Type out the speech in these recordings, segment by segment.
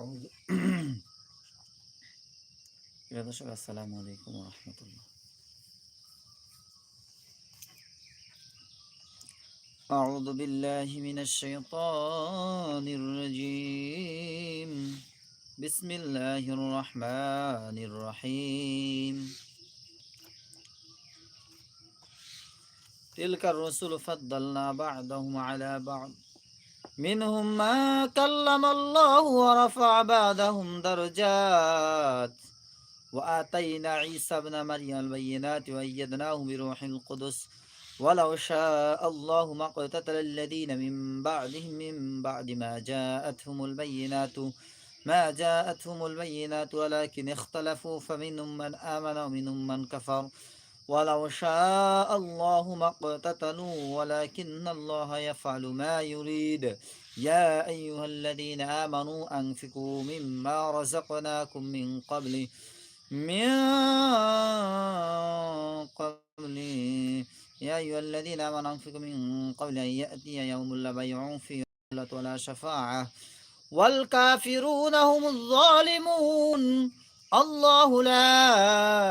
أعوذ প্রিয় দর্শক আসসালামু আলাইকুম রহমতুল্লাহ أعوذ بالله من الشيطان الرجيم بسم الله الرحمن الرحيم تلك الرسل فضلنا بعضهم على بعض منهم ما كلم الله ورفع بعضهم درجات. وآتينا عيسى ابن مريم البينات وأيدناه بروح القدس. ولو شاء الله ما اقتتل الذين من بعدهم من بعد ما جاءتهم البينات. ما جاءتهم البينات ولكن اختلفوا. فمنهم من آمن ومنهم من كفر. ولو شاء الله ما اقتتلوا ولكن الله يفعل ما يريد. يا أيها الذين آمنوا أنفقوا مما رزقناكم من قبل من قبل. يا أيها الذين آمنوا أنفقوا من قبل أن يأتي يوم لا بيع فيه ولا شفاعة. والكافرون هم الظالمون. الله لا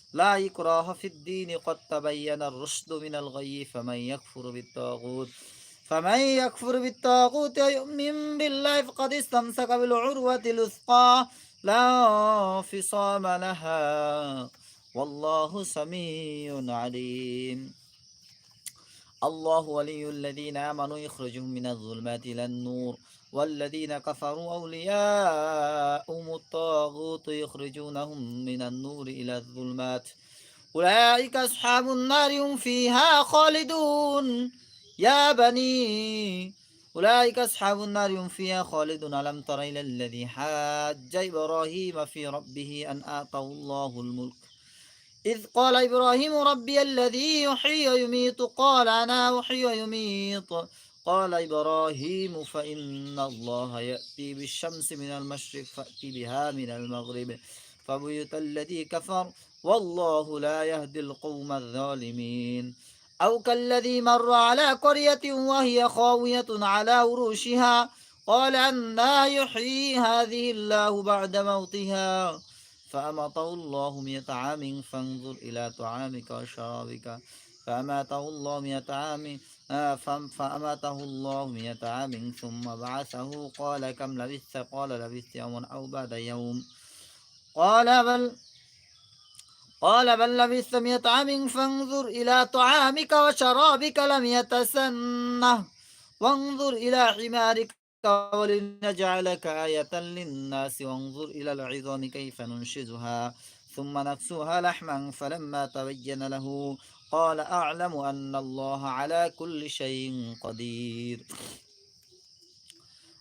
لا إكراه في الدين قد تبين الرشد من الغي فمن يكفر بالطاغوت فمن يكفر بالطاغوت ويؤمن بالله فقد استمسك بالعروة الوثقى لا انفصام لها والله سميع عليم. الله ولي الذين آمنوا يخرجهم من الظلمات إلى النور. والذين كفروا أولياءهم الطاغوت يخرجونهم من النور إلى الظلمات. أولئك أصحاب النار هم فيها خالدون. يا بني أولئك أصحاب النار هم فيها خالدون. ألم تر إلى الذي حاج إبراهيم في ربه أن آتاه الله الملك؟ إذ قال إبراهيم ربي الذي يحيي ويميت. قال أنا أحيي ويميت. قال إبراهيم فإن الله يأتي بالشمس من المشرق فأتي بها من المغرب فبيت الذي كفر والله لا يهدي القوم الظالمين أو كالذي مر على قرية وهي خاوية على عروشها قال أنا يحيي هذه الله بعد موتها فأمطه الله مئة عام فانظر إلى طعامك وشرابك فأماته الله مئة عام فأماته الله مئة عام ثم بعثه. قال كم لبثت؟ قال لبثت يوما أو بعد يوم. قال بل قال بل لبثت مئة عام فانظر إلى طعامك وشرابك لم يتسنه. وانظر إلى حمارك ولنجعلك آية للناس. وانظر إلى العظام كيف ننشزها. ثم نكسوها لحما فلما تبين له قال أعلم أن الله على كل شيء قدير.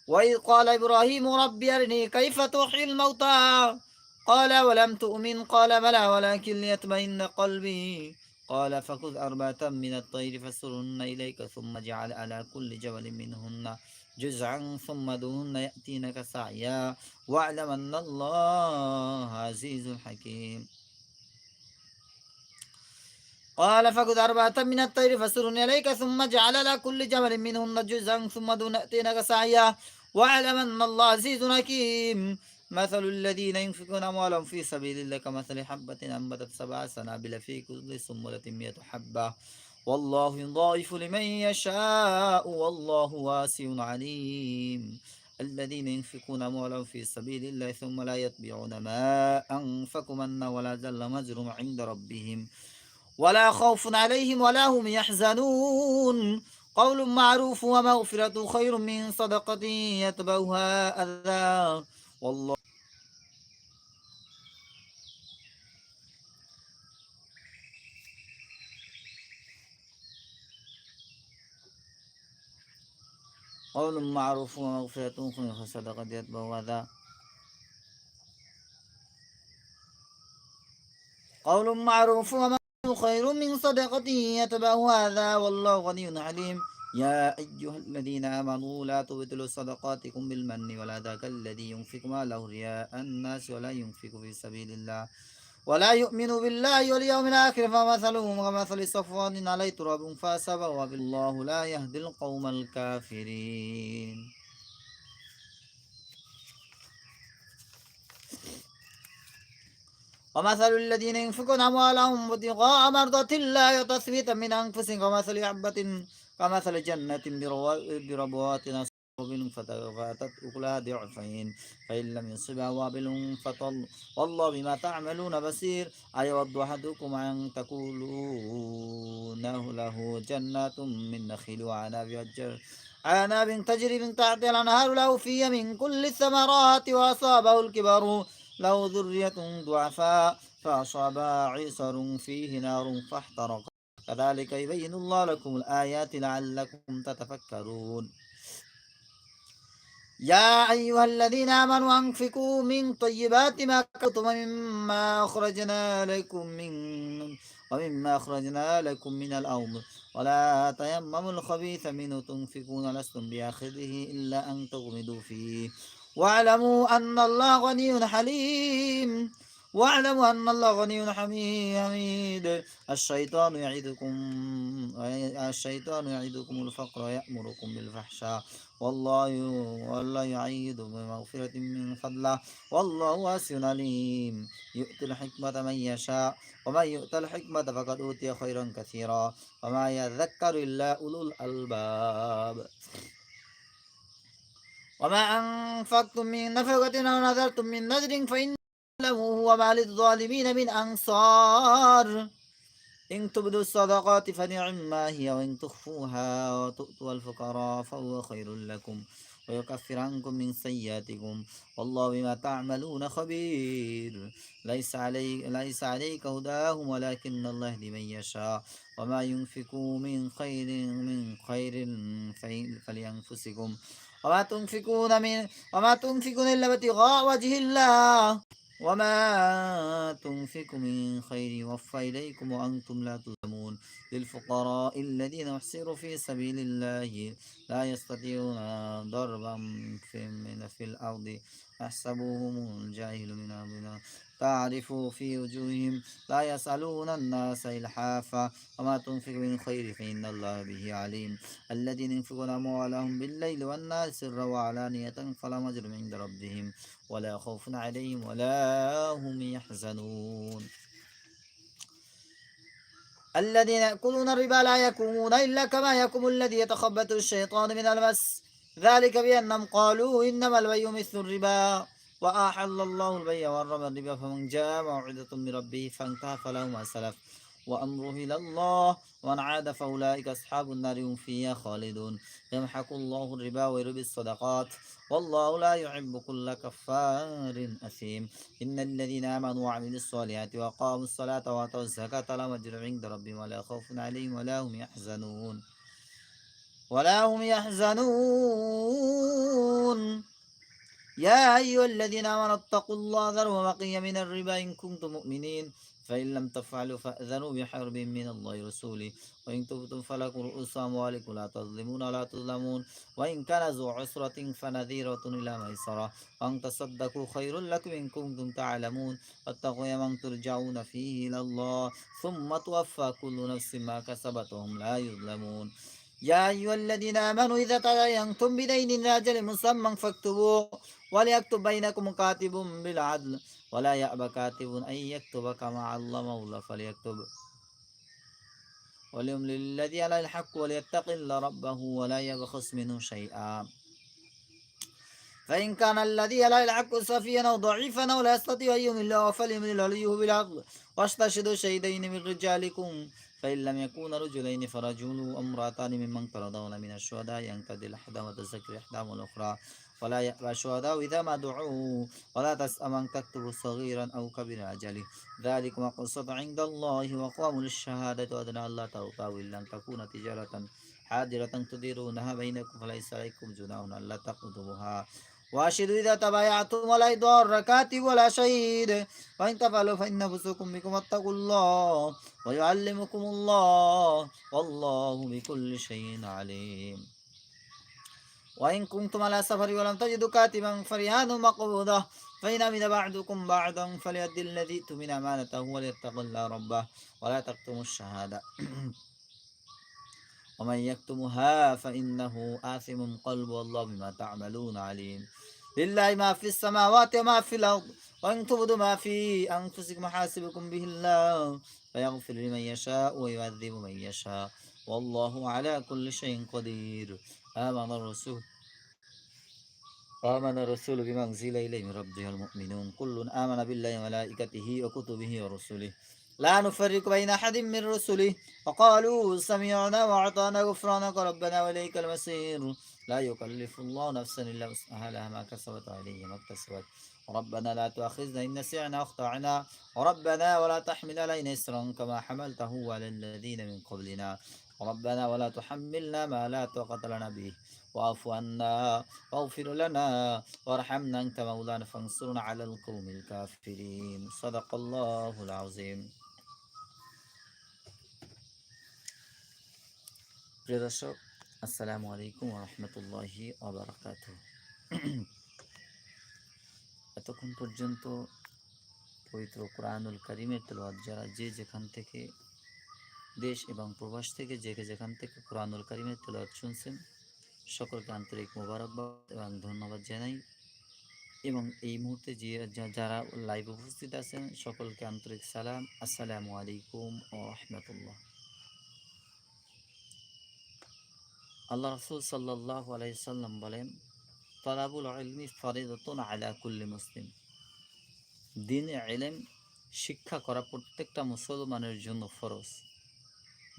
وإذ قال إبراهيم رب أرني كيف تحيي الموتى؟ قال ولم تؤمن؟ قال بلى ولكن ليطمئن قلبي. قال فخذ أربعة من الطير فسرهن إليك ثم اجعل على كل جبل منهن جزعا ثم دهن يأتينك سعيا. واعلم أن الله عزيز حكيم. قال فخذ أربعة من الطير فسرهن إليك ثم اجعل على كل جبل منهن جزعا ثم دهن يأتينك سعيا واعلم أن الله عزيز حكيم. مثل الذين ينفقون أموالهم في سبيل الله كمثل حبة أنبتت سبع سنابل في كل سنبلة مئة حبة. والله يضاعف لمن يشاء والله واسع عليم. الذين ينفقون أموالهم في سبيل الله ثم لا يتبعون ما أنفقوا منا ولا ذل مجرم عند ربهم. ولا خوف عليهم ولا هم يحزنون. قول معروف ومغفرة خير من صدقة يتبعها أذى. والله. قول معروف ومغفرة خير من صدقة يتبعها أذى. قول معروف وما خير من صدقة يتبع هذا والله غني عليم. يا أيها الذين آمنوا لا تبطلوا صدقاتكم بالمن ولا ذاك الذي ينفق ماله رياء الناس ولا ينفق في سبيل الله ولا يؤمن بالله واليوم الآخر فمثله كمثل صفوان عليه تراب فأصابه بالله لا يهدي القوم الكافرين. ومثل الذين ينفقون أموالهم ابتغاء مرضات الله وتثبيتا من أنفسهم كمثل حبة كمثل جنة بربوات وابل فاتت أكلها ضعفين فإن لم يصبها وابل فطل. والله بما تعملون بصير. أيود أحدكم أن تقولونه له جنات من نخيل وعناب عناب تجري من تحت الأنهار له فيها من كل الثمرات وأصابه الكبر له ذرية ضعفاء فأصابها عصر فيه نار فاحترق. كذلك يبين الله لكم الآيات لعلكم تتفكرون. يا أيها الذين آمنوا أنفقوا من طيبات ما كتب مما أخرجنا لكم من ومما أخرجنا لكم من الأرض. ولا تيمموا الخبيث منه تنفقون لستم بآخذه إلا أن تغمدوا فيه. واعلموا أن الله غني حليم. واعلموا أن الله غني حميد. الشيطان يعدكم الشيطان يعدكم الفقر ويأمركم بالفحشاء. والله والله يعيد بمغفرة من فضله. والله واسع عليم. يؤتي الحكمة من يشاء. ومن يؤت الحكمة فقد أوتي خيرا كثيرا. وما يذكر إلا أولو الألباب. وما أنفقتم من نفقة أو نذرتم من نذر فإن له وما للظالمين من أنصار. إن تبدوا الصدقات فنعم ما هي وإن تخفوها وتؤتوا الفقراء فهو خير لكم ويكفر عنكم من سيئاتكم والله بما تعملون خبير. ليس عليك ليس عليك هداهم ولكن الله يهدي من يشاء وما ينفقوا من خير من خير فلأنفسكم وما تنفقون من وما تنفقون إلا ابتغاء وجه الله. وما تنفقوا من خير يوفى إليكم وأنتم لا تظلمون. للفقراء الذين احسروا في سبيل الله لا يستطيعون ضربا في, في الأرض يحسبهم الجاهل من أمرنا. تعرف في وجوههم لا يسألون الناس إلحافا. وما تنفق من خير فإن الله به عليم. الذين ينفقون أموالهم بالليل والناس سرا وعلانية فلا مجر عند ربهم. ولا خوف عليهم ولا هم يحزنون. الذين يأكلون الربا لا يقومون إلا كما يقوم الذي يتخبط الشيطان من المس. ذلك بأنهم قالوا إنما البيع مثل الربا وأحل الله البيع وحرم الربا فمن جاء موعظة من ربه فانتهى فله ما سلف وأمره إلى الله ومن عاد فأولئك أصحاب النار هم فيها خالدون. يمحق الله الربا ويربي الصدقات والله لا يحب كل كفار أثيم. إن الذين آمنوا وعملوا الصالحات وقاموا الصلاة وآتوا الزكاة لهم أجر عند ربهم ولا خوف عليهم ولا هم يحزنون. ولا هم يحزنون. يا أيها الذين آمنوا اتقوا الله ذروا بقي من الربا إن كنتم مؤمنين. فإن لم تفعلوا فأذنوا بحرب من الله ورسوله. وإن تبتم فلكم رؤوس أموالكم لا تظلمون ولا تظلمون. وإن كان ذو عسرة فنذيرة إلى ميسرة. وأن تصدقوا خير لكم إن كنتم تعلمون. واتقوا يوما ترجعون فيه إلى الله. ثم توفى كل نفس ما كسبت وهم لا يظلمون. يا أيها الذين آمنوا إذا تداينتم بدين أجل مسمى فاكتبوه وليكتب بينكم كاتب بالعدل ولا يأبى كاتب أن يكتب كما علم الله فليكتب. وليملل الذي على الحق وليتق الله ربه ولا يبخس منه شيئا. فإن كان الذي على الحق سفيا أو ضعيفا أو لا يستطيع أن يمل فليملل عليه بالعقل واستشهدوا شهيدين من رجالكم فإن لم يكون رجلين فرجل أمرأتان ممن ترضون من الشهداء. ينقضي الأحدى وتذكر إحداهما الأخرى ولا يأبى الشهداء إذا ما دعوا ولا تسأم أن تكتب صغيرا أو كبيرا أجله ذلك مقصد عند الله وقوام للشهادة وأدنى الله تغطاو إلا أن تكون تجارة حاضرة تديرونها بينكم. فليس عليكم جناح ألا تكتبوها واشهدوا إذا تبايعتم ولا يضار كاتب ولا شهيد وإن تفعلوا فإن فسوكم بكم واتقوا الله ويعلمكم الله والله بكل شيء عليم وإن كنتم على سفر ولم تجدوا كاتبا فرهان مقبوضة فإن أمن بعدكم بعدا فليؤدي الذي اؤتمن أمانته وليتق الله ربه ولا تكتموا الشهادة ومن يكتمها فإنه آثم قلب والله بما تعملون عليم لله ما في السماوات وما في الأرض وإن تبدوا ما في أنفسكم حاسبكم به الله فيغفر لمن يشاء ويعذب من يشاء. والله على كل شيء قدير. آمن الرسول. آمن الرسول بما أنزل إليه من ربه المؤمنون. كل آمن بالله وملائكته وكتبه ورسله. لا نفرق بين أحد من رسله. وقالوا سمعنا وأعطانا غفرانك ربنا وإليك المصير. لا يكلف الله نفسا إلا وسعها لها ما كسبت عليه ما اكتسبت ربنا لا تؤاخذنا إن نسينا واخطأنا ربنا ولا تحمل علينا إسرا كما حملته على الذين من قبلنا ربنا ولا تحملنا ما لا طاقة لنا به واعف عنا واغفر لنا وارحمنا أنت مولانا فانصرنا على القوم الكافرين صدق الله العظيم প্রিয় দর্শক আসসালামু আলাইকুম রহমতুল্লাহি ওবরাকাত এতক্ষণ পর্যন্ত পবিত্র কোরআনুল করিমের তেলাওয়াত যারা যে যেখান থেকে দেশ এবং প্রবাস থেকে যে যেখান থেকে কোরআনুল করিমের তেলাওয়াত শুনছেন, সকলকে আন্তরিক মোবারকবাদ এবং ধন্যবাদ জানাই। এবং এই মুহূর্তে যে যারা লাইভ উপস্থিত আছেন, সকলকে আন্তরিক সালাম। আসসালামু আলাইকুম ও রহমতুল্লাহ আল্লাহ রসুল সাল্লাহ আলাইসাল্লাম বলেন, তলাবুল আলমি ফরিদতন আলা কুল্লি মুসলিম। দিন এলেম শিক্ষা করা প্রত্যেকটা মুসলমানের জন্য ফরজ।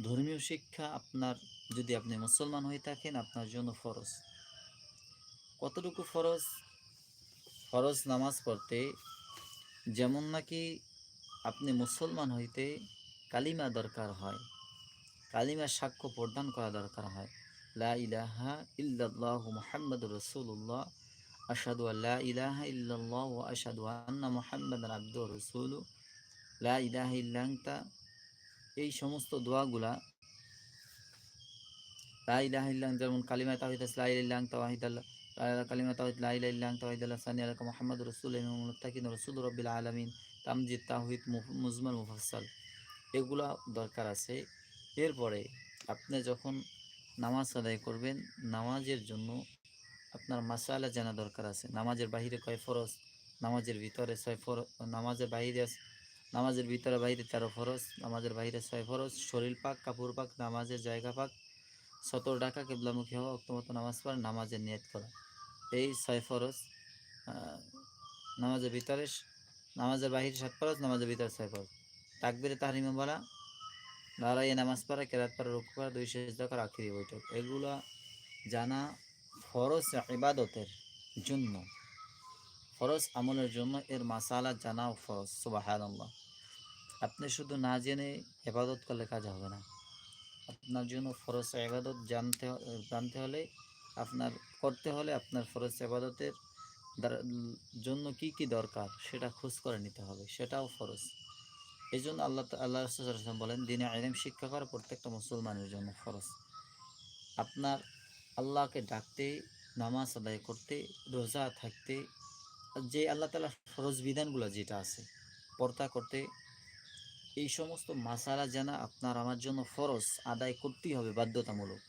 ধর্মীয় শিক্ষা আপনার, যদি আপনি মুসলমান হয়ে থাকেন, আপনার জন্য ফরজ। কতটুকু ফরজ? ফরজ নামাজ পড়তে যেমন নাকি আপনি মুসলমান হইতে কালিমা দরকার হয় কালিমা সাক্ষ্য প্রদান করা দরকার হয়। লা ইলাহা ইল্লাল্লাহু মুহাম্মাদুর রাসূলুল্লাহ আশহাদু আল্লা ইলাহা ইল্লাল্লাহ ওয়া আশহাদু আন্না মুহাম্মাদান আবদুহু রাসূলু লা ইলাহা ইল্লা আনতা এই সমস্ত দোয়াগুলা লা ইলাহা ইল্লা যেমন কালিমা তাওহীদ লা ইলাহা ইল্লা আনতা ওয়াহিদাল্লাহ কালিমা তাওহীদ লা ইলাহা ইল্লা আনতা ওয়াহিদাল্লাহ সানি আলাকা মুহাম্মাদুর রাসূলুল্লাহ মুত্তাকিন রাসূল রাব্বিল আলামিন তামজিদ তাওহীদ মুজমাল মুফাসসাল এগুলা দরকার আছে এরপরে আপনি যখন নামাজ আদায় করবেন। নামাজের জন্য আপনার মাসালা জানা দরকার আছে। নামাজের বাহিরে কয় ফরজ? নামাজের ভিতরে ছয় ফরজ নামাজের বাহিরে নামাজের ভিতরে বাহিরে তেরো ফরজ, নামাজের বাহিরে ছয় ফরজ, শরীর পাক, কাপড় পাক, নামাজের জায়গা পাক, সতর ডাকা কেবলামুখী হওয়া অক্তমত নামাজ পড়া, নামাজের নিয়ত করা। এই ছয় ফরজ নামাজের ভিতরে নামাজের বাহিরে সাত ফরজ, নামাজের ভিতরে ছয় ফরজ। তাকবিরে তাহরিমা বলা দাঁড়াইয়ে নামাজ পড়া, কেরাত পড়া, রুকু করা দুই শেষ দেখার আখিরি বৈঠক। এগুলা জানা ফরজ ইবাদতের জন্য। ফরজ আমলের জন্য এর মাসালা জানাও ফরজ সুবাহান আপনি শুধু না জেনে ইবাদত করলে কাজ হবে না। আপনার জন্য ফরজ ইবাদত জানতে জানতে হলে, আপনার করতে হলে আপনার ফরজ ইবাদতের জন্য কি কি দরকার সেটা খোঁজ করে নিতে হবে। সেটাও ফরজ। এই জন্য আল্লাহ আল্লাহ রসুল বলেন, দিনে আইলেম শিক্ষা করা প্রত্যেকটা মুসলমানের জন্য ফরজ। আপনার আল্লাহকে ডাকতে, নামাজ আদায় করতে, রোজা থাকতে, যে আল্লাহ তালা ফরজ বিধানগুলো যেটা আছে, পর্দা করতে, এই সমস্ত মাসালা জানা আপনার আমার জন্য ফরজ আদায় করতেই হবে বাধ্যতামূলক।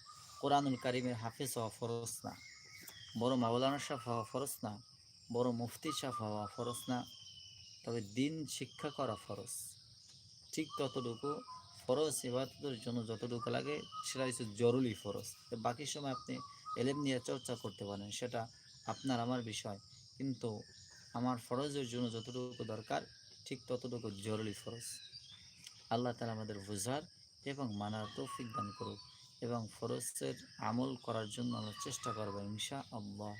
কোরআনুল কারিমের হাফেজ হওয়া ফরজ না। বড় মাওলানা সাফ হওয়া ফরজ না। বড় মুফতি সাফ হওয়া ফরজ না। তবে দিন শিক্ষা করা ফরজ। ঠিক ততটুকু ফরজ, ইবাদতের জন্য যতটুকু লাগে সেটা হচ্ছে জরুরি ফরজ। বাকি সময় আপনি এলেম নিয়ে চর্চা করতে পারেন, সেটা আপনার, আমার বিষয়। কিন্তু আমার ফরজের জন্য যতটুকু দরকার, ঠিক ততটুকু জরুরি ফরজ। আল্লাহ তালা আমাদের বোঝার এবং মানার তৌফিক দান করুক এবং ফরজের আমল করার জন্য আমরা চেষ্টা করব ইনশা আল্লাহ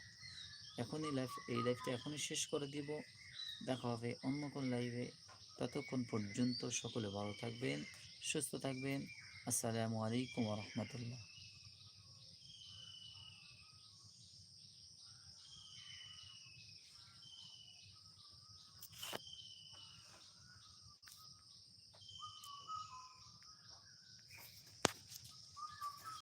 এখনই লাইফ এই লাইফটা এখনই শেষ করে দিব। দেখা হবে অন্য কোন লাইভে ততক্ষণ পর্যন্ত সকলে ভালো থাকবেন সুস্থ থাকবেন। আসসালামু আলাইকুম রহমতুল্লাহ।